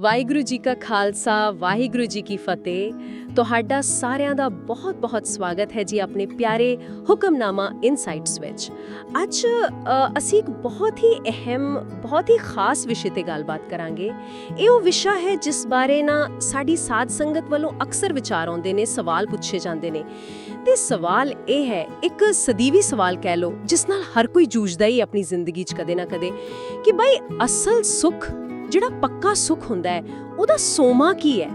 ਵਾਹਿਗੁਰੂ ਜੀ ਕਾ ਖਾਲਸਾ, ਵਾਹਿਗੁਰੂ ਜੀ ਕੀ ਫਤਿਹ। ਤੁਹਾਡਾ ਸਾਰਿਆਂ ਦਾ ਬਹੁਤ-ਬਹੁਤ ਸਵਾਗਤ ਹੈ ਜੀ ਆਪਣੇ ਪਿਆਰੇ ਹੁਕਮਨਾਮਾ ਇਨਸਾਈਟਸ ਵਿੱਚ। ਅੱਜ ਅਸੀਂ ਇੱਕ ਬਹੁਤ ਹੀ ਅਹਿਮ, ਬਹੁਤ ਹੀ ਖਾਸ ਵਿਸ਼ੇ ਤੇ ਗੱਲਬਾਤ ਕਰਾਂਗੇ। ਇਹ ਉਹ ਵਿਸ਼ਾ ਹੈ ਜਿਸ ਬਾਰੇ ਨਾ ਸਾਡੀ ਸਾਧ ਸੰਗਤ ਵੱਲੋਂ ਅਕਸਰ ਵਿਚਾਰ ਆਉਂਦੇ ਨੇ, ਸਵਾਲ ਪੁੱਛੇ ਜਾਂਦੇ ਨੇ। ਤੇ ਸਵਾਲ ਇਹ ਹੈ, ਇੱਕ ਸਦੀਵੀ ਸਵਾਲ ਕਹਿ ਲਓ, ਜਿਸ ਨਾਲ ਹਰ ਕੋਈ ਜੂਝਦਾ ਹੀ ਆਪਣੀ ਜ਼ਿੰਦਗੀ 'ਚ ਕਦੇ ਨਾ ਕਦੇ, ਕਿ ਬਈ ਅਸਲ ਸੁੱਖ ਜਿਹੜਾ ਪੱਕਾ ਸੁੱਖ ਹੁੰਦਾ ਹੈ, ਉਹਦਾ ਸੋਮਾ ਕੀ ਹੈ?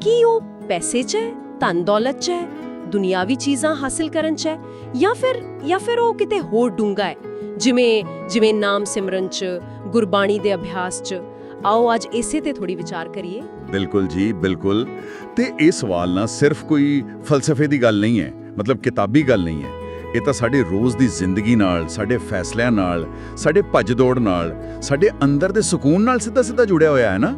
ਕੀ ਉਹ ਪੈਸੇ 'ਚ ਹੈ, ਧਨ ਦੌਲਤ 'ਚ ਹੈ, ਦੁਨਿਆਵੀ ਚੀਜ਼ਾਂ ਹਾਸਿਲ ਕਰਨ 'ਚ ਹੈ, ਜਾਂ ਫਿਰ ਜਾਂ ਫਿਰ ਉਹ ਕਿਤੇ ਹੋਰ ਡੂੰਘਾ ਹੈ? ਜਿਵੇਂ ਜਿਵੇਂ ਨਾਮ ਸਿਮਰਨ 'ਚ, ਗੁਰਬਾਣੀ ਦੇ ਅਭਿਆਸ 'ਚ। ਆਓ ਅੱਜ ਇਸੇ ਤੇ ਥੋੜੀ ਵਿਚਾਰ ਕਰੀਏ। ਬਿਲਕੁਲ ਜੀ, ਬਿਲਕੁਲ। ਤੇ ਇਹ ਸਵਾਲ ਨਾ ਸਿਰਫ ਕੋਈ ਫਲਸਫੇ ਦੀ ਗੱਲ ਨਹੀਂ ਹੈ, ਮਤਲਬ ਕਿਤਾਬੀ ਗੱਲ ਨਹੀਂ ਹੈ। ਇਹ ਤਾਂ ਸਾਡੇ ਰੋਜ਼ ਦੀ ਜ਼ਿੰਦਗੀ ਨਾਲ ਸਾਡੇ ਫੈਸਲਿਆਂ ਨਾਲ ਸਾਡੇ ਭੱਜ ਦੌੜ ਨਾਲ ਸਾਡੇ ਅੰਦਰ ਦੇ ਸਕੂਨ ਨਾਲ ਸਿੱਧਾ ਸਿੱਧਾ ਜੁੜਿਆ ਹੋਇਆ ਹੈ ਨਾ?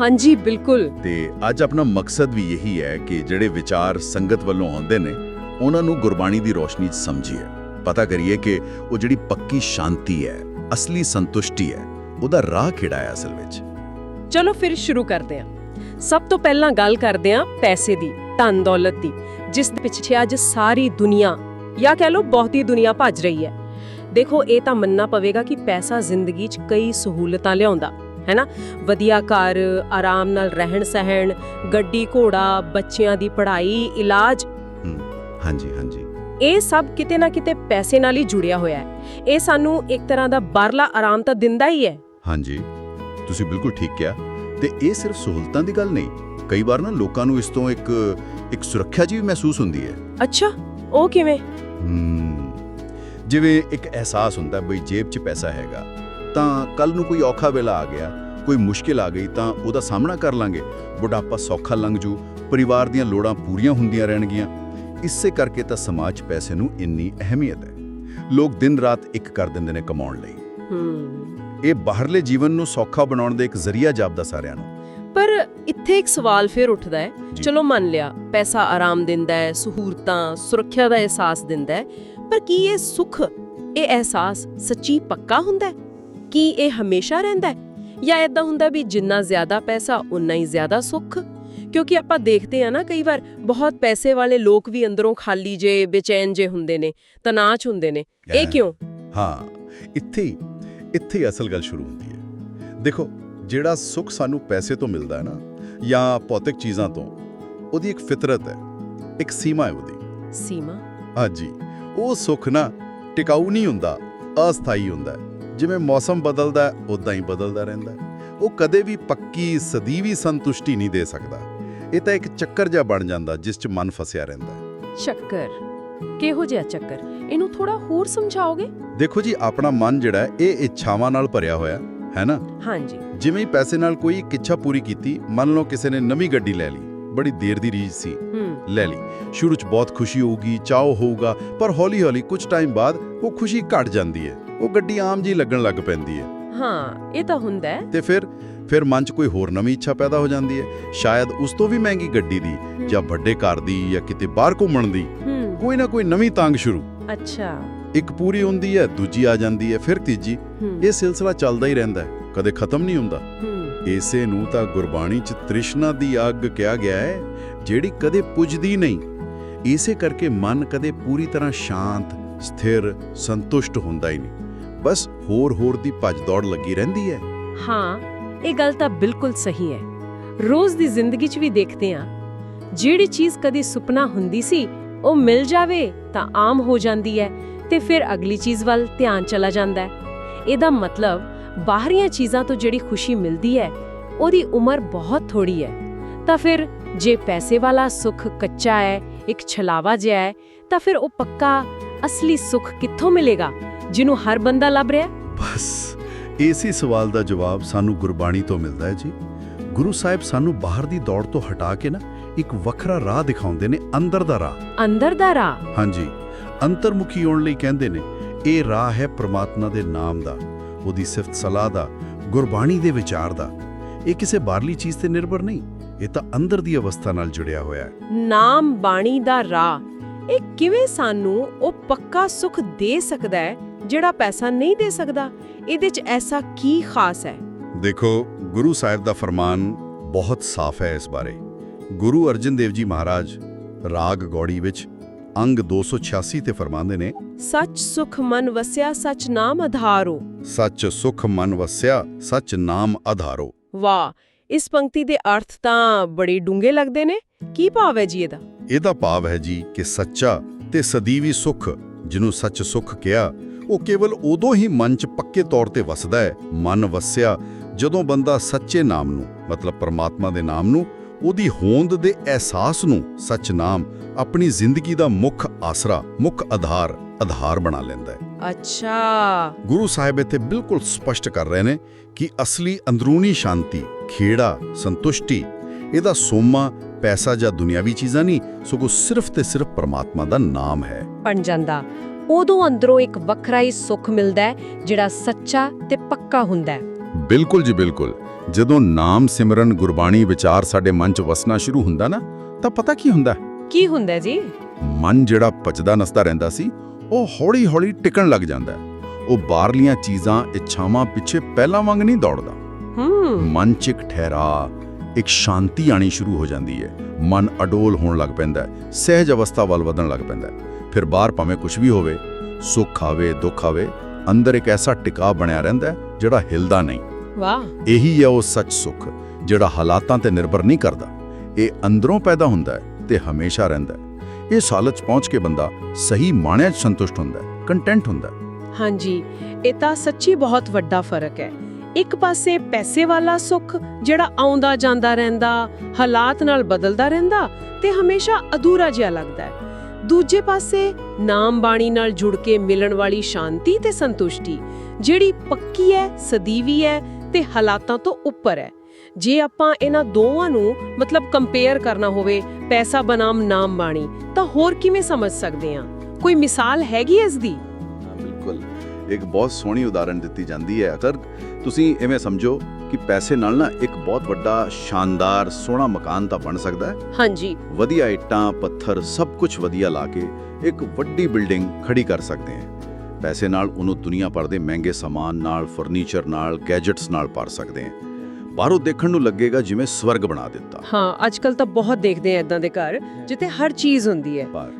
ਹਾਂਜੀ ਬਿਲਕੁਲ। ਤੇ ਅੱਜ ਆਪਣਾ ਮਕਸਦ ਵੀ ਇਹੀ ਹੈ ਕਿ ਜਿਹੜੇ ਵਿਚਾਰ ਸੰਗਤ ਵੱਲੋਂ ਆਉਂਦੇ ਨੇ ਉਹਨਾਂ ਨੂੰ ਗੁਰਬਾਣੀ ਦੀ ਰੋਸ਼ਨੀ 'ਚ ਸਮਝੀਏ। ਪਤਾ ਕਰੀਏ ਕਿ ਉਹ ਜਿਹੜੀ ਪੱਕੀ ਸ਼ਾਂਤੀ ਹੈ ਅਸਲੀ ਸੰਤੁਸ਼ਟੀ ਹੈ ਉਹਦਾ ਰਾਹ ਕਿਹੜਾ ਹੈ ਅਸਲ ਵਿੱਚ। ਚਲੋ ਫਿਰ ਸ਼ੁਰੂ ਕਰਦੇ ਹਾਂ। ਸਭ ਤੋਂ ਪਹਿਲਾਂ ਗੱਲ ਕਰਦੇ ਹਾਂ ਪੈਸੇ ਦੀ ਧਨ ਦੌਲਤ ਦੀ ਜਿਸ ਦੇ ਪਿੱਛੇ ਅੱਜ ਸਾਰੀ ਦੁਨੀਆ ਜਾਂ ਕਹਿ ਲਓ ਬਹੁਤੀ ਦੁਨੀਆ ਭੱਜ ਰਹੀ ਹੈ। ਦੇਖੋ ਇਹ ਤਾਂ ਮੰਨਣਾ ਪਵੇਗਾ ਕਿ ਪੈਸਾ ਜ਼ਿੰਦਗੀ 'ਚ ਕਈ ਸਹੂਲਤਾਂ ਲਿਆਉਂਦਾ ਹੈ ਨਾ? ਵਧੀਆ ਘਰ ਆਰਾਮ ਨਾਲ ਰਹਿਣ ਸਹਿਣ ਗੱਡੀ ਘੋੜਾ ਬੱਚਿਆਂ ਦੀ ਪੜ੍ਹਾਈ ਇਲਾਜ। ਹਾਂਜੀ ਹਾਂਜੀ। ਇਹ ਸਭ ਕਿਤੇ ਨਾ ਕਿਤੇ ਪੈਸੇ ਨਾਲ ਹੀ ਜੁੜਿਆ ਹੋਇਆ ਹੈ। ਇਹ ਸਾਨੂੰ ਇੱਕ ਤਰ੍ਹਾਂ ਦਾ ਬਾਹਰਲਾ ਆਰਾਮ ਤਾਂ ਦਿੰਦਾ ਹੀ ਹੈ। ਹਾਂਜੀ ਤੁਸੀਂ ਬਿਲਕੁਲ ਠੀਕ ਕਿਹਾ। ਤੇ ਇਹ ਸਿਰਫ ਸਹੂਲਤਾਂ ਦੀ ਗੱਲ ਨਹੀਂ ਕਈ ਵਾਰ ਨਾ ਲੋਕਾਂ ਨੂੰ ਇਸ ਤੋਂ ਇੱਕ ਇੱਕ ਸੁਰੱਖਿਆ ਜੀ ਵੀ ਮਹਿਸੂਸ ਹੁੰਦੀ ਹੈ। ਅੱਛਾ ਉਹ ਕਿਵੇਂ? ਜਿਵੇਂ ਇੱਕ ਅਹਿਸਾਸ ਹੁੰਦਾ ਬਈ ਜੇਬ 'ਚ ਪੈਸਾ ਹੈਗਾ ਤਾਂ ਕੱਲ ਨੂੰ ਕੋਈ ਔਖਾ ਵੇਲਾ ਆ ਗਿਆ ਕੋਈ ਮੁਸ਼ਕਿਲ ਆ ਗਈ ਤਾਂ ਉਹਦਾ ਸਾਹਮਣਾ ਕਰ ਲਾਂਗੇ। ਬੁਢਾਪਾ ਸੌਖਾ ਲੰਘ ਜੂ ਪਰਿਵਾਰ ਦੀਆਂ ਲੋੜਾਂ ਪੂਰੀਆਂ ਹੁੰਦੀਆਂ ਰਹਿਣਗੀਆਂ। ਇਸੇ ਕਰਕੇ ਤਾਂ ਸਮਾਜ 'ਚ ਪੈਸੇ ਨੂੰ ਇੰਨੀ ਅਹਿਮੀਅਤ ਹੈ। ਲੋਕ ਦਿਨ ਰਾਤ ਇੱਕ ਕਰ ਦਿੰਦੇ ਨੇ ਕਮਾਉਣ ਲਈ। ਹੂੰ। ਇਹ ਬਾਹਰਲੇ ਜੀਵਨ ਨੂੰ ਸੌਖਾ ਬਣਾਉਣ ਦਾ ਇੱਕ ਜ਼ਰੀਆ ਜਾਪਦਾ ਸਾਰਿਆਂ ਨੂੰ। ਇੱਥੇ ਇੱਕ ਸਵਾਲ ਫਿਰ ਉੱਠਦਾ ਹੈ। ਚਲੋ ਮੰਨ ਲਿਆ ਪੈਸਾ ਆਰਾਮ ਦਿੰਦਾ ਹੈ ਸਹੂਲਤਾਂ ਸੁਰੱਖਿਆ ਦਾ ਅਹਿਸਾਸ ਦਿੰਦਾ ਹੈ ਪਰ ਕੀ ਇਹ ਸੁੱਖ ਇਹ ਅਹਿਸਾਸ ਸੱਚੀ ਪੱਕਾ ਹੁੰਦਾ ਹੈ? ਕੀ ਇਹ ਹਮੇਸ਼ਾ ਰਹਿੰਦਾ ਹੈ? ਜਾਂ ਇਦਾਂ ਹੁੰਦਾ ਵੀ ਜਿੰਨਾ ਜ਼ਿਆਦਾ ਪੈਸਾ ਉਨਾ ਹੀ ਜ਼ਿਆਦਾ ਸੁੱਖ? ਕਿਉਂਕਿ ਆਪਾਂ ਦੇਖਦੇ ਆ ਨਾ ਕਈ ਵਾਰ ਬਹੁਤ ਪੈਸੇ ਵਾਲੇ ਲੋਕ ਵੀ ਅੰਦਰੋਂ ਖਾਲੀ ਜੇ ਬੇਚੈਨ ਜੇ ਹੁੰਦੇ ਨੇ ਤਣਾਅ 'ਚ ਹੁੰਦੇ ਨੇ। ਇਹ। ਕਿਉਂ? ਹਾਂ ਇੱਥੇ ਇੱਥੇ ਅਸਲ ਗੱਲ ਸ਼ੁਰੂ ਹੁੰਦੀ ਹੈ। ਦੇਖੋ ਜਿਹੜਾ ਸੁੱਖ ਸਾਨੂੰ ਪੈਸੇ ਤੋਂ ਮਿਲਦਾ ਹੈ ਨਾ ਜਾਂ ਭੌਤਿਕ ਚੀਜ਼ਾਂ ਤੋਂ ਉਹਦੀ ਇੱਕ ਫਿਤਰਤ ਹੈ ਇੱਕ ਸੀਮਾ ਹੈ ਉਹਦੀ। ਸੀਮਾ? ਹਾਂਜੀ ਉਹ ਸੁੱਖ ਨਾ ਟਿਕਾਊ ਨਹੀਂ ਹੁੰਦਾ ਅਸਥਾਈ ਹੁੰਦਾ ਜਿਵੇਂ ਮੌਸਮ ਬਦਲਦਾ ਉਦਾਂ ਹੀ ਬਦਲਦਾ ਰਹਿੰਦਾ ਉਹ ਕਦੇ ਵੀ ਪੱਕੀ ਸਦੀਵੀ ਸੰਤੁਸ਼ਟੀ ਨਹੀਂ ਦੇ ਸਕਦਾ। ਇਹ ਤਾਂ ਇੱਕ ਚੱਕਰ ਜਿਹਾ ਬਣ ਜਾਂਦਾ ਜਿਸ 'ਚ ਮਨ ਫਸਿਆ ਰਹਿੰਦਾ ਹੈ। ਚੱਕਰ? ਕਿਹੋ ਜਿਹਾ ਚੱਕਰ? ਇਹਨੂੰ ਥੋੜਾ ਹੋਰ ਸਮਝਾਓਗੇ? ਦੇਖੋ ਜੀ ਆਪਣਾ ਮਨ ਜਿਹੜਾ ਇਹ ਇੱਛਾਵਾਂ ਨਾਲ ਭਰਿਆ ਹੋਇਆ ਹੈ ਨਾ? ਹਾਂਜੀ। ਜਿਵੇਂ ਹੀ ਪੈਸੇ ਨਾਲ ਕੋਈ ਇੱਕ ਇੱਛਾ ਪੂਰੀ ਕੀਤੀ ਮੰਨ ਲਓ ਕਿਸੇ ਨੇ ਨਵੀਂ ਗੱਡੀ ਲੈ ਲਈ ਬੜੀ ਦੇਰ ਦੀ ਰੀਝ ਸੀ ਲੈ ਲਈ। ਸ਼ੁਰੂ 'ਚ ਬਹੁਤ ਖੁਸ਼ੀ ਹੋਊਗੀ ਚਾਅ ਹੋਊਗਾ ਪਰ ਹੌਲੀ-ਹੌਲੀ ਕੁਝ ਟਾਈਮ ਬਾਅਦ ਉਹ ਖੁਸ਼ੀ ਘਟ ਜਾਂਦੀ ਹੈ। ਉਹ ਗੱਡੀ ਆਮ ਜੀ ਲੱਗਣ ਲੱਗ ਪੈਂਦੀ ਹੈ। ਹਾਂ ਇਹ ਤਾਂ ਹੁੰਦਾ ਹੈ। ਤੇ ਫਿਰ ਫਿਰ ਮਨ 'ਚ ਕੋਈ ਹੋਰ ਨਵੀਂ ਇੱਛਾ ਪੈਦਾ ਹੋ ਜਾਂਦੀ ਹੈ। ਸ਼ਾਇਦ ਉਸ ਤੋਂ ਵੀ ਮਹਿੰਗੀ ਗੱਡੀ ਦੀ ਜਾਂ ਵੱਡੇ ਘਰ ਦੀ ਜਾਂ ਕਿਤੇ ਬਾਹਰ ਘੁੰਮਣ ਦੀ ਕੋਈ ਨਾ ਕੋਈ ਨਵੀਂ ਤਾਂਗ ਸ਼ੁਰੂ। ਅੱਛਾ। ਇੱਕ ਪੂਰੀ ਹੁੰਦੀ ਹੈ ਦੂਜੀ ਆ ਜਾਂਦੀ ਹੈ ਫਿਰ ਤੀਜੀ। ਇਹ ਸਿਲਸਿਲਾ ਚੱਲਦਾ ਹੀ ਰਹਿੰਦਾ ਹੈ ਕਦੇ ਖਤਮ ਨਹੀਂ ਹੁੰਦਾ। ਇਸੇ ਨੂੰ ਤਾਂ ਗੁਰਬਾਣੀ 'ਚ ਤ੍ਰਿਸ਼ਨਾ ਦੀ ਅੱਗ ਕਿਹਾ ਗਿਆ ਹੈ ਜਿਹੜੀ ਕਦੇ ਪੁੱਜਦੀ ਨਹੀਂ। ਇਸੇ ਕਰਕੇ ਮਨ ਕਦੇ ਪੂਰੀ ਤਰ੍ਹਾਂ ਸ਼ਾਂਤ ਸਥਿਰ ਸੰਤੁਸ਼ਟ ਹੁੰਦਾ ਹੀ ਨਹੀਂ। ਬਸ ਹੋਰ-ਹੋਰ ਦੀ ਭੱਜ ਦੌੜ ਲੱਗੀ ਰਹਿੰਦੀ ਹੈ। ਹਾਂ ਇਹ ਗੱਲ ਤਾਂ ਬਿਲਕੁਲ ਸਹੀ ਹੈ। ਰੋਜ਼ ਦੀ ਜ਼ਿੰਦਗੀ 'ਚ ਵੀ ਦੇਖਦੇ ਹਾਂ ਜਿਹੜੀ ਚੀਜ਼ ਕਦੀ ਸੁਪਨਾ ਹੁੰਦੀ ਸੀ ਉਹ ਮਿਲ ਜਾਵੇ ਤਾਂ ਆਮ ਹੋ ਜਾਂਦੀ ਹੈ। ਤੇ ਫਿਰ ਅਗਲੀ ਚੀਜ਼ ਵੱਲ ਧਿਆਨ ਚਲਾ ਜਾਂਦਾ ਹੈ। ਇਹਦਾ ਮਤਲਬ ਬਾਹਰੀਆਂ ਚੀਜ਼ਾਂ ਤੋਂ ਜਿਹੜੀ ਖੁਸ਼ੀ ਮਿਲਦੀ ਹੈ ਉਹਦੀ ਉਮਰ ਬਹੁਤ ਥੋੜੀ ਹੈ। ਤਾਂ ਫਿਰ ਜੇ ਪੈਸੇ ਵਾਲਾ ਸੁੱਖ ਕੱਚਾ ਹੈ ਇੱਕ ਛਲਾਵਾ ਜਿਹਾ ਹੈ ਤਾਂ ਫਿਰ ਉਹ ਪੱਕਾ ਅਸਲੀ ਸੁੱਖ ਕਿੱਥੋਂ ਮਿਲੇਗਾ ਜਿਹਨੂੰ ਹਰ ਬੰਦਾ ਲੱਭ ਰਿਹਾ? ਬਸ ਇਸੇ ਸਵਾਲ ਦਾ ਜਵਾਬ ਸਾਨੂੰ ਗੁਰਬਾਣੀ ਤੋਂ ਮਿਲਦਾ ਹੈ ਜੀ। ਗੁਰੂ ਸਾਹਿਬ ਸਾਨੂੰ ਬਾਹਰ ਦੀ ਦੌੜ ਤੋਂ ਹਟਾ ਕੇ ਨਾ ਇੱਕ ਵੱਖਰਾ ਰਾਹ ਦਿਖਾਉਂਦੇ ਨੇ ਅੰਦਰ ਦਾ ਰਾਹ। ਅੰਦਰ ਦਾ ਰਾਹ? ਹਾਂਜੀ। ਅੰਤਰਮੁਖੀ ਹੋਣ ਲਈ ਕਹਿੰਦੇ ਨੇ ਇਹ ਰਾਹ ਹੈ ਪ੍ਰਮਾਤਮਾ ਦੇ ਨਾਮ ਦਾ ਉਹਦੀ ਸਿਫਤ ਸਲਾਹ ਦਾ ਗੁਰਬਾਣੀ ਦੇ ਵਿਚਾਰ ਦਾ। ਇਹ ਕਿਸੇ ਬਾਹਰਲੀ ਚੀਜ਼ ਤੇ ਨਿਰਭਰ ਨਹੀਂ ਇਹ ਤਾਂ ਅੰਦਰ ਦੀ ਅਵਸਥਾ ਨਾਲ ਜੁੜਿਆ ਹੋਇਆ ਹੈ। ਨਾਮ ਬਾਣੀ ਦਾ ਰਾਹ ਇਹ ਕਿਵੇਂ ਸਾਨੂੰ ਉਹ ਪੱਕਾ ਸੁੱਖ ਦੇ ਸਕਦਾ ਹੈ ਜਿਹੜਾ ਪੈਸਾ ਨਹੀਂ ਦੇ ਸਕਦਾ? ਇਹਦੇ 'ਚ ਐਸਾ ਕੀ ਖਾਸ ਹੈ? ਦੇਖੋ ਗੁਰੂ ਸਾਹਿਬ ਦਾ ਫਰਮਾਨ ਬਹੁਤ ਸਾਫ਼ ਹੈ ਇਸ ਬਾਰੇ। ਗੁਰੂ ਅਰਜਨ ਦੇਵ ਜੀ ਮਹਾਰਾਜ ਰਾਗ ਗੌੜੀ ਵਿੱਚ ਅੰਗ 286 ਤੇ ਫਰਮਾਉਂਦੇ ਨੇ ਸੱਚ ਸੁਖ ਮਨ ਵਸਿਆ ਸੱਚ ਨਾਮ ਆਧਾਰੋ ਸੱਚ ਸੁਖ ਮਨ ਵਸਿਆ ਸੱਚ ਨਾਮ ਆਧਾਰੋ ਵਾਹ ਇਸ ਪੰਕਤੀ ਦੇ ਅਰਥ ਤਾਂ ਬੜੇ ਡੂੰਘੇ ਲੱਗਦੇ ਨੇ। ਕੀ ਭਾਵ ਹੈ ਜੀ ਇਹਦਾ? ਇਹਦਾ ਭਾਵ ਹੈ ਜੀ ਕਿ ਸੱਚਾ ਤੇ ਸਦੀਵੀ ਸੁਖ ਜਿਹਨੂੰ ਸੱਚ ਸੁਖ ਕਿਹਾ ਉਹ ਕੇਵਲ ਉਦੋਂ ਹੀ ਮਨ 'ਚ ਪੱਕੇ ਤੌਰ ਤੇ ਵਸਦਾ ਹੈ। ਮਨ ਵਸਿਆ ਜਦੋਂ ਬੰਦਾ ਸੱਚੇ ਨਾਮ ਨੂੰ ਮਤਲਬ ਪਰਮਾਤਮਾ ਦੇ ਨਾਮ ਨੂੰ ਉਹਦੀ ਹੋਂਦ ਦੇ ਅਹਿਸਾਸ ਨੂੰ ਸੱਚ ਨਾਮ ਆਪਣੀ ਜ਼ਿੰਦਗੀ ਦਾ ਮੁੱਖ ਆਸਰਾ ਮੁੱਖ ਆਧਾਰ ਆਧਾਰ ਬਣਾ ਲੈਂਦਾ ਹੈ। ਅੱਛਾ। ਗੁਰੂ ਸਾਹਿਬ ਇੱਥੇ ਬਿਲਕੁਲ ਸਪਸ਼ਟ ਕਰ ਰਹੇ ਨੇ ਕਿ ਅਸਲੀ ਅੰਦਰੂਨੀ ਸ਼ਾਂਤੀ ਖੇੜਾ ਸੰਤੁਸ਼ਟੀ ਇਹਦਾ ਸੋਮਾ ਪੈਸਾ ਜਾਂ ਦੁਨਿਆਵੀ ਚੀਜ਼ਾਂ ਨਹੀਂ ਸਗੋਂ ਸਿਰਫ ਤੇ ਸਿਰਫ ਪਰਮਾਤਮਾ ਦਾ ਨਾਮ ਹੈ। ਬਣ ਜਾਂਦਾ। ਉਦੋਂ ਅੰਦਰੋਂ ਇੱਕ ਵੱਖਰਾ ਹੀ ਸੁੱਖ ਮਿਲਦਾ ਹੈ ਜਿਹੜਾ ਸੱਚਾ ਤੇ ਪੱਕਾ ਹੁੰਦਾ ਹੈ। ਬਿਲਕੁਲ ਜੀ ਬਿਲਕੁਲ। ਜਦੋਂ ਨਾਮ ਸਿਮਰਨ ਗੁਰਬਾਣੀ ਵਿਚਾਰ ਸਾਡੇ ਮਨ 'ਚ ਵਸਣਾ ਸ਼ੁਰੂ ਹੁੰਦਾ ਨਾ ਤਾਂ ਪਤਾ ਕੀ ਹੁੰਦਾ? ਕੀ ਹੁੰਦਾ ਹੈ ਜੀ? ਮਨ ਜਿਹੜਾ ਪਚਦਾ ਨਸਦਾ ਰਹਿੰਦਾ ਸੀ ਉਹ ਹੌਲੀ-ਹੌਲੀ ਟਿਕਣ ਲੱਗ ਜਾਂਦਾ ਹੈ। ਉਹ ਬਾਹਰਲੀਆਂ ਚੀਜ਼ਾਂ ਇੱਛਾਵਾਂ ਪਿੱਛੇ ਪਹਿਲਾਂ ਵਾਂਗ ਨਹੀਂ ਦੌੜਦਾ। ਹੂੰ। ਮਨ 'ਚ ਇੱਕ ਠਹਿਰਾ ਇੱਕ ਸ਼ਾਂਤੀ ਆਣੀ ਸ਼ੁਰੂ ਹੋ ਜਾਂਦੀ ਹੈ। ਮਨ ਅਡੋਲ ਹੋਣ ਲੱਗ ਪੈਂਦਾ ਹੈ ਸਹਿਜ ਅਵਸਥਾ ਵੱਲ ਵਧਣ ਲੱਗ ਪੈਂਦਾ ਹੈ। ਫਿਰ ਬਾਹਰ ਭਾਵੇਂ ਕੁਝ ਵੀ ਹੋਵੇ ਸੁੱਖ ਆਵੇ ਦੁੱਖ ਆਵੇ ਅੰਦਰ ਇੱਕ ਐਸਾ ਟਿਕਾ ਬਣਿਆ ਰਹਿੰਦਾ ਹੈ ਜਿਹੜਾ ਹਿਲਦਾ ਨਹੀਂ। ਵਾਹ। ਇਹੀ ਹੈ ਉਹ ਸੱਚ ਸੁੱਖ ਜਿਹੜਾ ਹਾਲਾਤਾਂ ਤੇ ਨਿਰਭਰ ਨਹੀਂ ਕਰਦਾ। ਇਹ ਅੰਦਰੋਂ ਪੈਦਾ ਹੁੰਦਾ ਹੈ। ਤੇ ਹਮੇਸ਼ਾ ਰਹਿੰਦਾ ਹੈ। ਇਸ ਹਾਲਤ 'ਚ ਪਹੁੰਚ ਕੇ ਬੰਦਾ ਸਹੀ ਮਾਣਿਆਂ 'ਚ ਸੰਤੁਸ਼ਟ ਹੁੰਦਾ ਹੈ ਕੰਟੈਂਟ ਹੁੰਦਾ ਹੈ। ਹਾਂਜੀ, ਇਹ ਤਾਂ ਸੱਚੀ ਬਹੁਤ ਵੱਡਾ ਫ਼ਰਕ ਹੈ। ਇੱਕ ਪਾਸੇ ਪੈਸੇ ਵਾਲਾ ਸੁੱਖ ਜਿਹੜਾ ਆਉਂਦਾ ਜਾਂਦਾ ਰਹਿੰਦਾ, ਹਾਲਾਤ ਨਾਲ ਬਦਲਦਾ ਰਹਿੰਦਾ ਤੇ ਹਮੇਸ਼ਾ ਅਧੂਰਾ ਜਿਹਾ ਲੱਗਦਾ ਹੈ। ਦੂਜੇ ਪਾਸੇ ਨਾਮ ਬਾਣੀ ਨਾਲ ਜੁੜ ਕੇ ਮਿਲਣ ਵਾਲੀ ਸ਼ਾਂਤੀ ਤੇ ਸੰਤੁਸ਼ਟੀ ਜਿਹੜੀ ਪੱਕੀ ਹੈ, ਸਦੀਵੀ ਹੈ ਤੇ ਹਾਲਾਤਾਂ ਤੋਂ ਉੱਪਰ ਹੈ। ਜੇ ਆਪਾਂ ਇਹਨਾਂ ਦੋਵਾਂ ਨੂੰ ਮਤਲਬ ਕੰਪੇਅਰ ਕਰਨਾ ਹੋਵੇ ਪੈਸਾ ਬਨਾਮ ਨਾਮ ਬਾਣੀ ਤਾਂ ਹੋਰ ਕਿਵੇਂ ਸਮਝ ਸਕਦੇ ਹਾਂ? ਕੋਈ ਮਿਸਾਲ ਹੈਗੀ ਇਸ ਦੀ ਬਿਲਕੁਲ। ਇੱਕ ਬਹੁਤ ਸੋਹਣੀ ਉਦਾਹਰਣ ਦਿੱਤੀ ਜਾਂਦੀ ਹੈ ਅਗਰ ਤੁਸੀਂ ਐਵੇਂ ਸਮਝੋ ਕਿ ਪੈਸੇ ਨਾਲ ਨਾ ਇੱਕ ਬਹੁਤ ਵੱਡਾ ਸ਼ਾਨਦਾਰ ਸੋਹਣਾ ਮਕਾਨ ਤਾਂ ਬਣ ਸਕਦਾ ਹੈ ਹਾਂਜੀ। ਵਧੀਆ ਇੱਟਾਂ ਪੱਥਰ ਸਭ ਕੁਝ ਵਧੀਆ ਲਾ ਕੇ ਇੱਕ ਵੱਡੀ ਬਿਲਡਿੰਗ ਖੜੀ ਕਰ ਸਕਦੇ ਹਾਂ ਪੈਸੇ ਨਾਲ ਉਹਨੂੰ ਦੁਨੀਆ ਭਰ ਦੇ ਮਹਿੰਗੇ ਸਾਮਾਨ ਨਾਲ ਫਰਨੀਚਰ ਨਾਲ ਗੈਜਟਸ ਨਾਲ ਭਰ ਸਕਦੇ ਹਾਂ ਬਾਹਰੋਂ ਦੇਖਣ ਨੂੰ ਲੱਗੇਗਾ ਜਿਵੇਂ ਸਵਰਗ ਬਣਾ ਦਿੱਤਾ। ਹਾਂ ਅੱਜ ਕੱਲ ਤਾਂ ਬਹੁਤ ਦੇਖਦੇ ਆ ਇਦਾਂ ਦੇ ਘਰ ਜਿੱਥੇ ਹਰ ਚੀਜ਼ ਹੁੰਦੀ ਹੈ। ਪਰ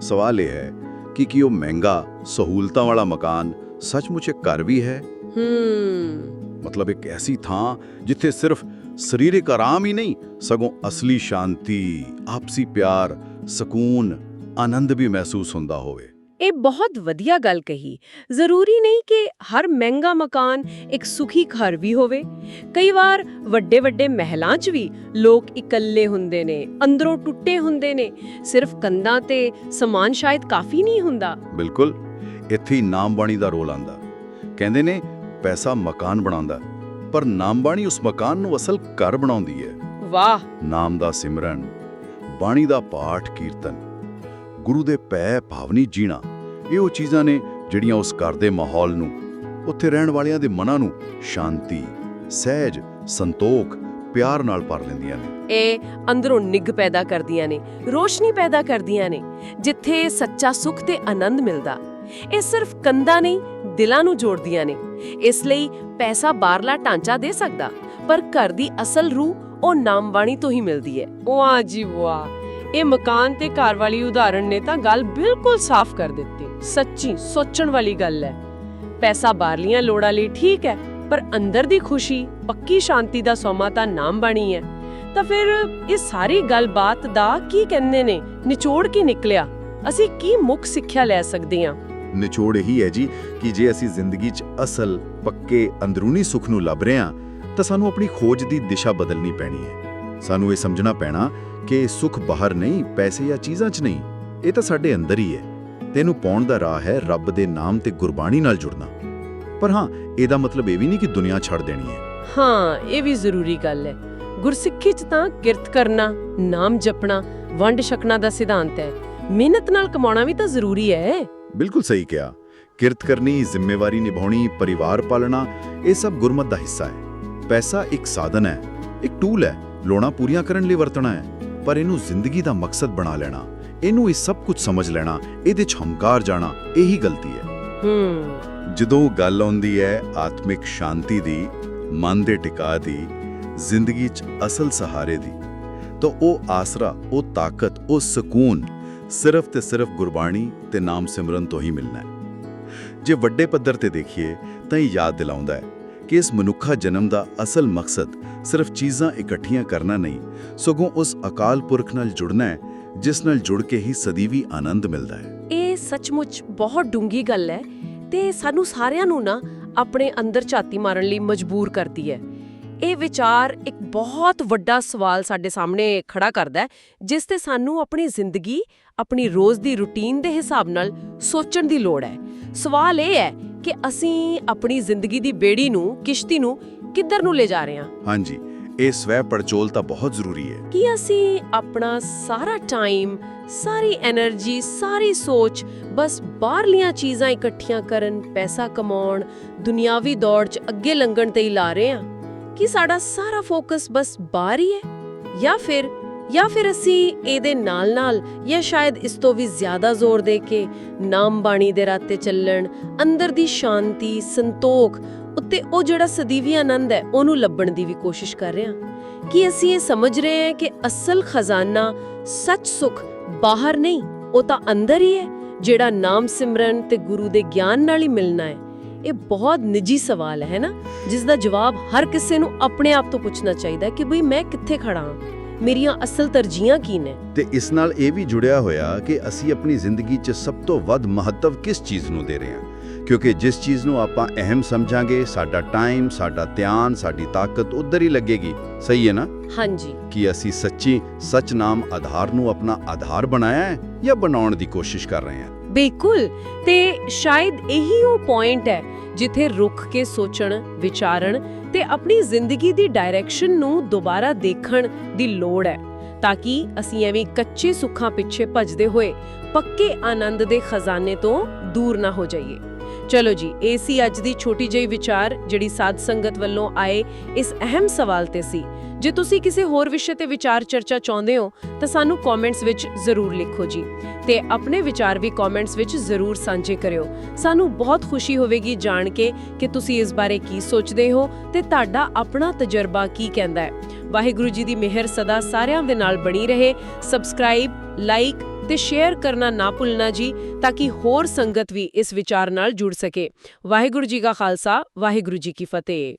ਸਵਾਲ ਇਹ ਹੈ ਕਿ ਕੀ ਉਹ ਮਹਿੰਗਾ ਸਹੂਲਤਾਂ ਵਾਲਾ ਮਕਾਨ ਸੱਚਮੁੱਚ ਇੱਕ ਘਰ ਵੀ ਹੈ? ਹੂੰ। ਮਤਲਬ ਇੱਕ ਐਸੀ ਥਾਂ ਜਿੱਥੇ ਸਿਰਫ ਸਰੀਰਕ ਆਰਾਮ ਹੀ ਨਹੀਂ ਸਗੋਂ ਅਸਲੀ ਸ਼ਾਂਤੀ ਆਪਸੀ ਪਿਆਰ ਸਕੂਨ ਆਨੰਦ ਵੀ ਮਹਿਸੂਸ ਹੁੰਦਾ ਹੋਵੇ। ਇਹ ਬਹੁਤ ਵਧੀਆ ਗੱਲ ਕਹੀ। ਜ਼ਰੂਰੀ ਨਹੀਂ ਕਿ ਹਰ ਮਹਿੰਗਾ ਮਕਾਨ ਇੱਕ ਸੁਖੀ ਘਰ ਵੀ ਹੋਵੇ। ਕਈ ਵਾਰ ਵੱਡੇ ਵੱਡੇ ਮਹਿਲਾਂ 'ਚ ਵੀ ਲੋਕ ਇਕੱਲੇ ਹੁੰਦੇ ਨੇ ਅੰਦਰੋਂ ਟੁੱਟੇ ਹੁੰਦੇ ਨੇ। ਸਿਰਫ ਕੰਧਾਂ ਤੇ ਸਮਾਨ ਸ਼ਾਇਦ ਕਾਫੀ ਨਹੀਂ ਹੁੰਦਾ। ਬਿਲਕੁਲ ਇੱਥੇ ਹੀ ਨਾਮ ਬਾਣੀ ਦਾ ਰੋਲ ਆਂਦਾ ਕਹਿੰਦੇ ਨੇ ਪੈਸਾ ਮਕਾਨ ਬਣਾਉਂਦਾ ਪਰ ਨਾਮ ਬਾਣੀ ਉਸ ਮਕਾਨ ਨੂੰ ਅਸਲ ਘਰ ਬਣਾਉਂਦੀ ਹੈ। ਵਾਹ! ਨਾਮ ਦਾ ਸਿਮਰਨ ਬਾਣੀ ਦਾ ਪਾਠ ਕੀਰਤਨ ਗੁਰੂ ਦੇ ਪੈ ਭਾਵਨੀ ਜੀਣਾ। ਇਹ ਉਹ ਚੀਜ਼ਾਂ ਨੇ ਜਿਹੜੀਆਂ ਉਸ ਘਰ ਦੇ ਮਾਹੌਲ ਨੂੰ ਉੱਥੇ ਰਹਿਣ ਵਾਲਿਆਂ ਦੇ ਮਨਾਂ ਨੂੰ ਸ਼ਾਂਤੀ ਸਹਿਜ ਸੰਤੋਖ ਪਿਆਰ ਨਾਲ ਭਰ ਲੈਂਦੀਆਂ ਨੇ। ਇਹ ਅੰਦਰੋਂ ਨਿੱਘ ਪੈਦਾ ਕਰਦੀਆਂ ਨੇ ਰੋਸ਼ਨੀ ਪੈਦਾ ਕਰਦੀਆਂ ਨੇ ਜਿੱਥੇ ਸੱਚਾ ਸੁੱਖ ਤੇ ਆਨੰਦ ਮਿਲਦਾ। ਇਹ ਸਿਰਫ ਕੰਧਾਂ ਨਹੀਂ ਦਿਲਾਂ ਨੂੰ ਜੋੜਦੀਆਂ ਨੇ। ਇਸ ਲਈ ਪੈਸਾ ਬਾਹਰਲਾ ਢਾਂਚਾ ਦੇ ਸਕਦਾ ਪਰ ਘਰ ਦੀ ਅਸਲ ਰੂਹ ਉਹ ਨਾਮ ਬਾਣੀ ਤੋਂ ਹੀ ਮਿਲਦੀ ਹੈ। ਵਾਹ ਜੀ ਵਾਹ। ਇਹ ਮਕਾਨ ਤੇ ਘਰ ਵਾਲੀ ਉਦਾਹਰਣ ਨੇ ਤਾਂ ਗੱਲ ਬਿਲਕੁਲ ਸਾਫ਼ ਕਰ ਦਿੱਤੀ। ਸੱਚੀ ਸੋਚਣ ਵਾਲੀ ਗੱਲ ਹੈ। ਪੈਸਾ ਬਾਹਰਲੀਆਂ ਲੋੜਾਂ ਲਈ ਠੀਕ ਹੈ, ਪਰ ਅੰਦਰ ਦੀ ਖੁਸ਼ੀ, ਪੱਕੀ ਸ਼ਾਂਤੀ ਦਾ ਸੋਮਾ ਤਾਂ ਨਾਮ ਬਾਣੀ ਹੈ। ਤਾਂ ਫਿਰ ਇਹ ਸਾਰੀ ਗੱਲਬਾਤ ਦਾ ਕੀ ਕਹਿੰਦੇ ਨੇ? ਨਿਚੋੜ ਕੀ ਨਿਕਲਿਆ? ਅਸੀਂ ਕੀ ਮੁੱਖ ਸਿੱਖਿਆ ਲੈ ਸਕਦੇ ਹਾਂ? ਨਿਚੋੜ ਇਹੀ ਹੈ ਜੀ ਕਿ ਜੇ ਅਸੀਂ ਜ਼ਿੰਦਗੀ 'ਚ ਅਸਲ, ਪੱਕੇ, ਅੰਦਰੂਨੀ ਸੁੱਖ ਨੂੰ ਲੱਭ ਰਹੇ ਹਾਂ, ਤਾਂ ਸਾਨੂੰ ਆਪਣੀ ਖੋਜ ਦੀ ਦਿਸ਼ਾ ਬਦਲਣੀ ਪੈਣੀ ਹੈ। ਸਾਨੂੰ ਇਹ ਸਮਝਣਾ ਪੈਣਾ ਕਿ ਸੁੱਖ ਬਾਹਰ ਨਹੀਂ, ਪੈਸੇ ਜਾਂ ਚੀਜ਼ਾਂ 'ਚ ਨਹੀਂ, ਇਹ ਤਾਂ ਸਾਡੇ ਅੰਦਰ ਹੀ ਹੈ। ਤੇ ਇਹਨੂੰ ਪਾਉਣ ਦਾ ਰਾਹ ਹੈ ਰੱਬ ਦੇ ਨਾਮ ਤੇ ਗੁਰਬਾਣੀ ਨਾਲ ਜੁੜਨਾ। ਪਰ ਹਾਂ ਇਹਦਾ ਮਤਲਬ ਇਹ ਵੀ ਨਹੀਂ ਕਿ ਦੁਨੀਆ ਛੱਡ ਦੇਣੀ ਹੈ। ਹਾਂ ਇਹ ਵੀ ਜ਼ਰੂਰੀ ਗੱਲ ਹੈ। ਗੁਰਸਿੱਖੀ ਚ ਤਾਂ ਕਿਰਤ ਕਰਨਾ ਨਾਮ ਜਪਣਾ ਵੰਡ ਛਕਣਾ ਦਾ ਸਿਧਾਂਤ ਹੈ। ਮਿਹਨਤ ਨਾਲ ਕਮਾਉਣਾ ਵੀ ਤਾਂ ਜ਼ਰੂਰੀ ਹੈ। ਬਿਲਕੁਲ ਸਹੀ ਕਿਹਾ। ਕਿਰਤ ਕਰਨੀ ਜ਼ਿੰਮੇਵਾਰੀ ਨਿਭਾਉਣੀ ਪਰਿਵਾਰ ਪਾਲਣਾ ਇਹ ਸਭ ਗੁਰਮਤ ਦਾ ਹਿੱਸਾ ਹੈ। ਪੈਸਾ ਇੱਕ ਸਾਧਨ ਹੈ ਇੱਕ ਟੂਲ ਹੈ। ਲੋੜਾਂ ਪੂਰੀਆਂ ਕਰਨ ਲਈ ਵਰਤਣਾ ਹੈ। ਪਰ ਇਹਨੂੰ ਜ਼ਿੰਦਗੀ ਦਾ ਮਕਸਦ ਬਣਾ ਲੈਣਾ। ਇਹਨੂੰ ਇਹ ਸਭ ਕੁਝ ਸਮਝ ਲੈਣਾ ਇਹਦੇ 'ਚ ਹੰਕਾਰ ਜਾਣਾ ਇਹੀ ਗਲਤੀ ਹੈ। ਹੂੰ। ਜਦੋਂ ਗੱਲ ਆਉਂਦੀ ਹੈ ਆਤਮਿਕ ਸ਼ਾਂਤੀ ਦੀ ਮਨ ਦੇ ਟਿਕਾ ਦੀ ਜ਼ਿੰਦਗੀ 'ਚ ਅਸਲ ਸਹਾਰੇ ਦੀ ਤਾਂ ਉਹ ਆਸਰਾ ਉਹ ਤਾਕਤ ਉਹ ਸਕੂਨ ਸਿਰਫ ਤੇ ਸਿਰਫ ਗੁਰਬਾਣੀ ਤੇ ਨਾਮ ਸਿਮਰਨ ਤੋਂ ਹੀ ਮਿਲਣਾ ਹੈ। ਜੇ ਵੱਡੇ ਪੱਧਰ ਤੇ ਦੇਖੀਏ ਤਾਂ ਇਹ ਯਾਦ ਦਿਲਾਉਂਦਾ ਹੈ ਕਿ ਇਸ ਮਨੁੱਖਾ ਜਨਮ ਦਾ ਅਸਲ ਮਕਸਦ ਸਿਰਫ ਚੀਜ਼ਾਂ ਇਕੱਠੀਆਂ ਕਰਨਾ ਨਹੀਂ ਸਗੋਂ ਉਸ ਅਕਾਲ ਪੁਰਖ ਨਾਲ ਜੁੜਨਾ ਹੈ ਜਿਸ ਨਾਲ ਜੁੜ ਕੇ ਹੀ ਸਦੀਵੀ ਆਨੰਦ ਮਿਲਦਾ ਹੈ। ਇਹ ਸੱਚਮੁੱਚ ਬਹੁਤ ਡੂੰਗੀ ਗੱਲ ਹੈ ਤੇ ਸਾਨੂੰ ਸਾਰਿਆਂ ਨੂੰ ਨਾ ਆਪਣੇ ਅੰਦਰ ਝਾਤੀ ਮਾਰਨ ਲਈ ਮਜਬੂਰ ਕਰਦੀ ਹੈ। ਇਹ ਵਿਚਾਰ ਇੱਕ ਬਹੁਤ ਵੱਡਾ ਸਵਾਲ ਸਾਡੇ ਸਾਹਮਣੇ ਖੜਾ ਕਰਦਾ ਹੈ ਜਿਸ ਤੇ ਸਾਨੂੰ ਆਪਣੀ ਜ਼ਿੰਦਗੀ ਆਪਣੀ ਰੋਜ਼ ਦੀ ਰੁਟੀਨ ਦੇ ਹਿਸਾਬ ਨਾਲ ਸੋਚਣ ਦੀ ਲੋੜ ਹੈ। ਸਵਾਲ ਇਹ ਹੈ ਕਿ ਅਸੀਂ ਆਪਣੀ ਜ਼ਿੰਦਗੀ ਦੀ ਬੇੜੀ ਨੂੰ ਕਿਸ਼ਤੀ ਨੂੰ ਕਿੱਧਰ ਨੂੰ ਲੈ ਜਾ ਰਹੇ ਹਾਂ? ਹਾਂਜੀ ਇਹ ਸਵੈ ਪਰਚੋਲਤਾ ਬਹੁਤ ਜ਼ਰੂਰੀ ਹੈ। ਕੀ ਅਸੀਂ ਆਪਣਾ ਸਾਰਾ ਟਾਈਮ, ਸਾਰੀ એનર્ਜੀ ਸਾਰੀ ਸੋਚ ਬਸ ਬਾਹਰਲੀਆਂ ਚੀਜ਼ਾਂ ਇਕੱਠੀਆਂ ਕਰਨ, ਪੈਸਾ ਕਮਾਉਣ, ਦੁਨਿਆਵੀ ਦੌੜ 'ਚ ਅੱਗੇ ਲੰਘਣ ਤੇ ਹੀ ਲਾ ਰਹੇ ਹਾਂ? ਕਿ ਸਾਡਾ ਸਾਰਾ ਫੋਕਸ ਬਸ ਬਾਹਰ ਹੀ ਹੈ? ਜਾਂ ਫਿਰ ਜਾਂ ਫਿਰ ਅਸੀਂ ਇਹਦੇ ਨਾਲ-ਨਾਲ ਜਾਂ ਸ਼ਾਇਦ ਇਸ ਤੋਂ ਵੀ ਜ਼ਿਆਦਾ ਜ਼ੋਰ ਦੇ ਕੇ ਨਾਮ ਬਾਣੀ ਦੇ ਰਾਤੇ ਚੱਲਣ, ਅੰਦਰ ਦੀ ਸ਼ਾਂਤੀ, ਸੰਤੋਖ ਉੱਤੇ ਉਹ ਜਿਹੜਾ ਸਦੀਵੀ ਆਨੰਦ ਹੈ, ਉਹਨੂੰ ਲੱਭਣ ਦੀ ਵੀ ਕੋਸ਼ਿਸ਼ ਕਰ ਰਹੇ ਹਾਂ। ਕਿ ਅਸੀਂ ਇਹ ਸਮਝ ਰਹੇ ਹਾਂ ਕਿ ਅਸਲ ਖਜ਼ਾਨਾ ਸੱਚ ਸੁਖ ਬਾਹਰ ਨਹੀਂ, ਉਹ ਤਾਂ ਅੰਦਰ ਹੀ ਹੈ, ਜਿਹੜਾ ਨਾਮ ਸਿਮਰਨ ਤੇ ਗੁਰੂ ਦੇ ਗਿਆਨ ਨਾਲ ਹੀ ਮਿਲਣਾ ਹੈ? ਇਹ ਬਹੁਤ ਨਿੱਜੀ ਸਵਾਲ ਹੈ ਨਾ? ਜਿਸ ਦਾ ਜਵਾਬ ਹਰ ਕਿਸੇ ਨੂੰ ਆਪਣੇ ਆਪ ਤੋਂ ਪੁੱਛਣਾ ਚਾਹੀਦਾ ਹੈ ਕਿ ਬਈ ਮੈਂ ਕਿੱਥੇ ਖੜਾ ਹਾਂ? ਮੇਰੀਆਂ ਅਸਲ ਤਰਜੀਹਾਂ ਕੀ ਨੇ? ਤੇ ਇਸ ਨਾਲ ਇਹ ਵੀ ਜੁੜਿਆ ਹੋਇਆ ਕਿ ਅਸੀਂ ਆਪਣੀ ਜ਼ਿੰਦਗੀ 'ਚ ਸਭ ਤੋਂ ਵੱਧ ਮਹੱਤਵ ਕਿਸ ਚੀਜ਼ ਨੂੰ ਦੇ ਰਹੇ ਹਾਂ? ਕਿਉਂਕਿ ਜਿਸ ਚੀਜ਼ ਨੂੰ ਆਪਾਂ ਅਹਿਮ ਸਮਝਾਂਗੇ ਸਾਡਾ ਟਾਈਮ ਸਾਡਾ ਧਿਆਨ ਸਾਡੀ ਤਾਕਤ ਉਧਰ ਹੀ ਲੱਗੇਗੀ। ਸਹੀ ਹੈ ਨਾ? ਹਾਂਜੀ। ਕਿ ਅਸੀਂ ਸੱਚੀ ਸੱਚ ਨਾਮ ਆਧਾਰ ਨੂੰ ਆਪਣਾ ਆਧਾਰ ਬਣਾਇਆ ਹੈ ਜਾਂ ਬਣਾਉਣ ਦੀ ਕੋਸ਼ਿਸ਼ ਕਰ ਰਹੇ ਹਾਂ? ਬਿਲਕੁਲ। ਤੇ ਸ਼ਾਇਦ ਇਹੀ ਉਹ ਪੁਆਇੰਟ ਹੈ ਜਿੱਥੇ ਰੁੱਖ ਕੇ ਸੋਚਣ ਵਿਚਾਰਨ ਤੇ ਆਪਣੀ ਜ਼ਿੰਦਗੀ ਦੀ ਡਾਇਰੈਕਸ਼ਨ ਨੂੰ ਦੁਬਾਰਾ ਦੇਖਣ ਦੀ ਲੋੜ ਹੈ ਤਾਂ ਕਿ ਅਸੀਂ ਐਵੇਂ ਕੱਚੇ ਸੁੱਖਾਂ ਪਿੱਛੇ ਭੱਜਦੇ ਹੋਏ ਪੱਕੇ ਆਨੰਦ ਦੇ ਖਜ਼ਾਨੇ ਤੋਂ ਦੂਰ ਨਾ ਹੋ ਜਾਈਏ। ਚਲੋ ਜੀ, ਇਹ ਸੀ ਅੱਜ ਦੀ ਛੋਟੀ ਜਿਹੀ ਵਿਚਾਰ ਜਿਹੜੀ ਸਾਧ ਸੰਗਤ ਵੱਲੋਂ ਆਏ ਇਸ ਅਹਿਮ ਸਵਾਲ ਤੇ ਸੀ। ਜੇ ਤੁਸੀਂ ਕਿਸੇ ਹੋਰ ਵਿਸ਼ੇ ਤੇ ਵਿਚਾਰ ਚਰਚਾ ਚਾਹੁੰਦੇ ਹੋ, ਤਾਂ ਸਾਨੂੰ ਕਮੈਂਟਸ ਵਿੱਚ ਜ਼ਰੂਰ ਲਿਖੋ ਜੀ। ਤੇ ਆਪਣੇ ਵਿਚਾਰ ਵੀ ਕਮੈਂਟਸ ਵਿੱਚ ਜ਼ਰੂਰ ਸਾਂਝੇ ਕਰਿਓ। ਸਾਨੂੰ ਬਹੁਤ ਖੁਸ਼ੀ ਹੋਵੇਗੀ ਜਾਣ ਕੇ ਕਿ ਤੁਸੀਂ ਇਸ ਬਾਰੇ ਕੀ ਸੋਚਦੇ ਹੋ ਤੇ ਤੁਹਾਡਾ ਆਪਣਾ ਤਜਰਬਾ ਕੀ ਕਹਿੰਦਾ ਹੈ। ਵਾਹਿਗੁਰੂ ਜੀ ਦੀ ਮਿਹਰ ਸਦਾ ਸਾਰਿਆਂ ਦੇ ਨਾਲ ਬਣੀ ਰਹੇ। ਸਬਸਕ੍ਰਾਈਬ ਲਾਈਕ ਤੇ ਸ਼ੇਅਰ ਕਰਨਾ ਨਾ ਭੁੱਲਣਾ ਜੀ, ਤਾਂ ਕਿ ਹੋਰ ਸੰਗਤ ਵੀ ਇਸ ਵਿਚਾਰ ਨਾਲ ਜੁੜ ਸਕੇ। ਵਾਹਿਗੁਰੂ ਜੀ ਕਾ ਖਾਲਸਾ, ਵਾਹਿਗੁਰੂ ਜੀ ਕੀ ਫਤਿਹ।